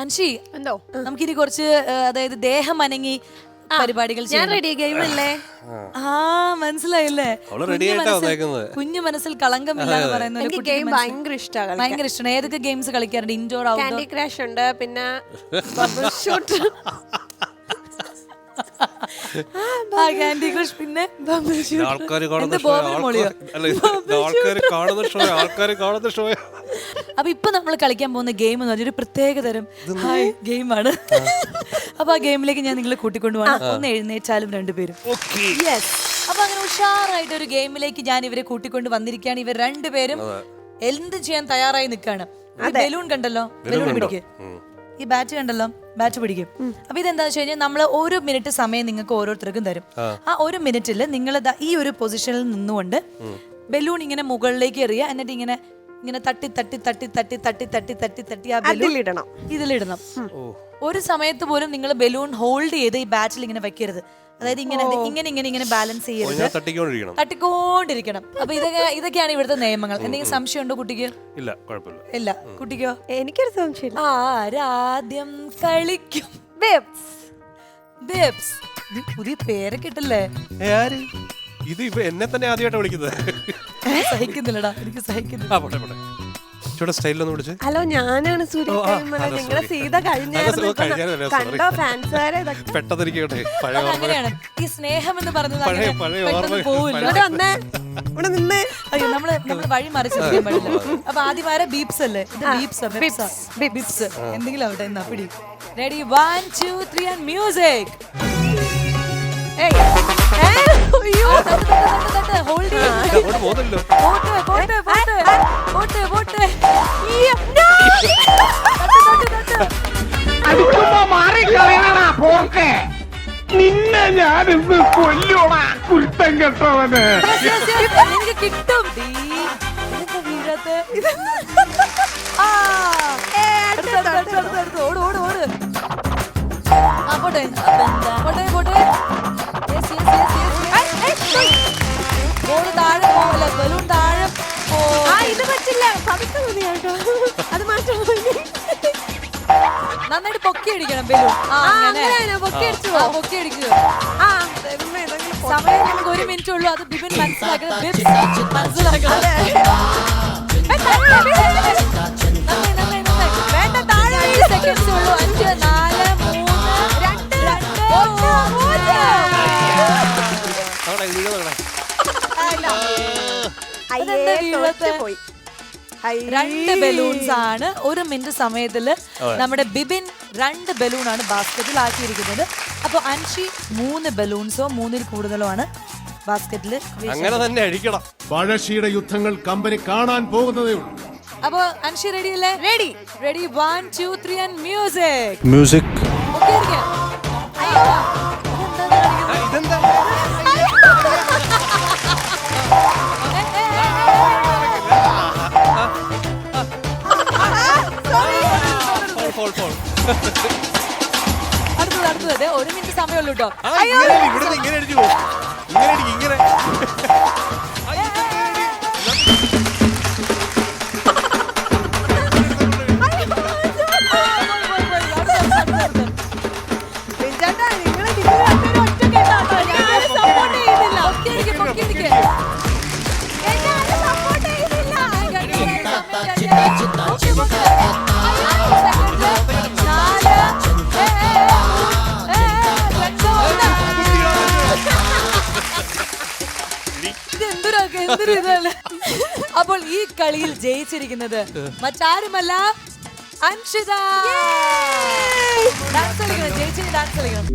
അൻഷി എന്തോ? നമുക്കിനി കുറച്ച് അതായത് ദേഹം അനങ്ങി പരിപാടികൾ ഞാൻ. റെഡി ഗെയിം അല്ലേ? ആ. മനസ്സിലായില്ലേ? കുഞ്ഞു മനസ്സിൽ- വന്നേക്കുന്നത്. കുഞ്ഞു മനസ്സിൽ കളങ്കമില്ല എന്ന് പറയുന്ന ഒരു എനിക്ക് ഗെയിം ഭയങ്കര ഇഷ്ടമാണ് ഭയങ്കര ഇഷ്ടമാണ് ഏതൊക്കെ ഗെയിംസ് കളിക്കാറുണ്ട്? ഇൻഡോർ ഔട്ട്ഡോർ കാൻഡി ക്രാഷ് ഉണ്ട് പിന്നെ ഷൂട്ട് ആ കാൻഡി ക്രഷ് പിന്നെ ആൾക്കാർ എന്ത് കാണുന്ന ഷോ ആൾക്കാർ കാണുന്ന ഷോ ആൾക്കാർ കാണുന്ന ഷോ അപ്പൊ ഇപ്പൊ നമ്മൾ കളിക്കാൻ പോകുന്ന ഗെയിം എന്ന് പറഞ്ഞൊരു ഒരു പ്രത്യേക തരം ഹായ് ഗെയിമാണ്. അപ്പൊ ആ ഗെയിമിലേക്ക് ഞാൻ നിങ്ങളെ കൂട്ടിക്കൊണ്ടുപോകണം ഒന്ന് എഴുന്നേച്ചാലും രണ്ടുപേരും. യെസ് അപ്പൊ അങ്ങനെ ഉഷാറായിട്ട് ഒരു ഗെയിമിലേക്ക് ഞാൻ ഇവരെ കൂട്ടിക്കൊണ്ട് വന്നിരിക്കുകയാണ്. ഇവർ രണ്ടുപേരും എന്ത് ചെയ്യാൻ തയ്യാറായി നിൽക്കാണ് ബലൂൺ കണ്ടല്ലോ? ബലൂൺ പിടിക്ക് ഈ ബാറ്റ് കണ്ടല്ലോ? ബാറ്റ് പിടിക്കും. അപ്പൊ ഇതെന്താ വെച്ച് കഴിഞ്ഞാൽ നമ്മൾ ഒരു മിനിറ്റ് സമയം നിങ്ങൾക്ക് ഓരോരുത്തർക്കും തരും. ആ. ഒരു മിനിറ്റിൽ നിങ്ങൾ ഈ ഒരു പൊസിഷനിൽ നിന്നുകൊണ്ട് ബലൂൺ ഇങ്ങനെ മുകളിലേക്ക് എറിയുക എന്നിട്ട് ഇങ്ങനെ ഇങ്ങനെ തട്ടി തട്ടി തട്ടി തട്ടി തട്ടി തട്ടി തട്ടി തട്ടി ആ ബലൂൺ ഇടണം ഇതിലിടണം. ഒരു സമയത്ത് പോലും നിങ്ങൾ ബലൂൺ ഹോൾഡ് ചെയ്ത് ഈ ബാറ്റിൽ ഇങ്ങനെ വെക്കരുത്. അതായത് ഇങ്ങനെ ഇങ്ങനെ ഇങ്ങനെ ഇങ്ങനെ ബാലൻസ് ചെയ്യരുത്. തട്ടിക്കൊണ്ടിരിക്കണം. തട്ടിക്കൊണ്ടിരിക്കണം. അപ്പൊ ഇതൊക്കെ ഇതൊക്കെയാണ് ഇവിടുത്തെ നിയമങ്ങൾ. എന്തെങ്കിലും സംശയം ഉണ്ടോ കുട്ടിക്ക്? ഇല്ല കുഴപ്പമില്ല. ഇല്ല. കുട്ടിക്കോ? എനിക്കൊരു സംശയം ആരാദ്യം കളിക്കും? ബേബ്സ്. ബേബ്സ്. പുതിയ പേരൊക്കെ ഇട്ടല്ലേ? ഇത് ഇപ്പൊ എന്നെ തന്നെ ആദ്യമായിട്ട് വിളിക്കുന്നത്. സഹിക്കുന്നില്ലടാ. എനിക്ക് സഹിക്കുന്നില്ല. ആ സ്റ്റൈലൊന്നും വിളിച്ച്. ഹലോ ഞാനാണ് സൂര്യ ഓ, ആ, കൈമള. അതാ, നിങ്ങളെ sorry. സീത അതാ, കഴിഞ്ഞായിരുന്നു sorry, ഇപ്പൊ കഴിഞ്ഞായിരുന്നു, sorry. കണ്ടോ ഫാൻസുകാരെ ഇതൊക്കെ? പെട്ടെന്നിരിക്കട്ടെ പഴയ അത് ഓർമ്മ. അങ്ങനെയാണ്. ഈ സ്നേഹം എന്ന് പറഞ്ഞത് പഴയ- അങ്ങനെ പഴയ പെട്ടെന്ന് ഓർമ്മ- പോവില്ല. ഇവിടെ വന്നേ. ഇവിടെ നിന്നേ. അയ്യോ നമ്മൾ നമ്മൾ വഴി മറിച്ച് പറയാൻ പാടില്ല അപ്പൊ ആദ്യം ആരാ ബീപ്സ് അല്ലേ? ഇത് ബീപ്സ് ബീപ്സ് എന്തെങ്കിലും ആവട്ടെ എന്നാ പിടി. Ready one two three and music hold അങ്ങോട്ട് പോകുന്നല്ലോ പോട്ടെ പോട്ടെ പോട്ടെ. പോട്ടെ പോട്ടെ. അടിക്കുമ്പോ മാറി കളയണടാ പോർക്കേ. നിന്നെ ഞാനിന്ന് കൊല്ലോടാ കുരുത്തം കെട്ടവന്. കിട്ടും. വീഴത്ത്? ആ ഏ ഇത് പറ്റില്ല. പതുക്കെ മതി കേട്ടോ അത് മാറ്റണം നന്നായിട്ട് പൊക്കി അടിക്കണം ബലൂൺ ആ ആ, അങ്ങനെ. അങ്ങനെയാണോ? പൊക്കി അടിച്ചു? ആ, പൊക്കി അടിക്കുക. ആ. ദൈവമേ, ഇതെങ്ങനെ പോ- സമയം നമുക്ക് ഒരു മിനിറ്റ് ഉള്ളൂ. അത് ബിബിൻ മനസ്സിലാക്കണം ബിബ്സ് മനസ്സിലാക്കണം നന്നായി, നന്നായി, നന്നായി. വേണ്ട താഴെ. അഞ്ച് seconds ഉള്ളൂ. അഞ്ച്, നാല്, മൂന്ന്, രണ്ട്, ഒന്ന്, പൂജ്യം. അയ്യേ, അതെന്താ വീഴാത്തെ? അയ്യേ. രണ്ട് ബലൂൺസ് ആണ് ഒരു മിനിറ്റ് സമയത്തിൽ നമ്മുടെ ബിബിൻ രണ്ട് ബലൂൺ ആണ് ബാസ്ക്കറ്റിൽ ആക്കിയിരിക്കുന്നത്. അപ്പൊ അൻഷി മൂന്ന് ബലൂൺസോ മൂന്നിൽ കൂടുതലോ ആണ് ബാസ്ക്കറ്റിൽ അങ്ങനെ തന്നെ അടിക്കണം. പഴശ്ശിയുടെ യുദ്ധങ്ങൾ കമ്പനി കാണാൻ പോകുന്നതേ ഉള്ളൂ. അപ്പൊ അൻഷി റെഡി അല്ലേ? Ready ready one two three and music music okay അടുത്തത് അടുത്തത്. ഒരു മിനിറ്റ് സമയമുള്ളൂ കേട്ടോ ഇവിടുന്ന് ഇങ്ങനെ അടിച്ചു പോകും ഇങ്ങനെ അടിക്കും ഇങ്ങനെ. ബിജുട്ടാ, നിങ്ങൾ നിങ്ങൾ ഇതെന്തൊരൊക്കെ എന്തൊരു ഇതാണ്? അപ്പോൾ ഈ കളിയിൽ ജയിച്ചിരിക്കുന്നത് മറ്റാരുമല്ല അൻഷിത. ഡാൻസ് കളിക്കണം ജയിച്ചിന് ഡാൻസ് കളിക്കണം.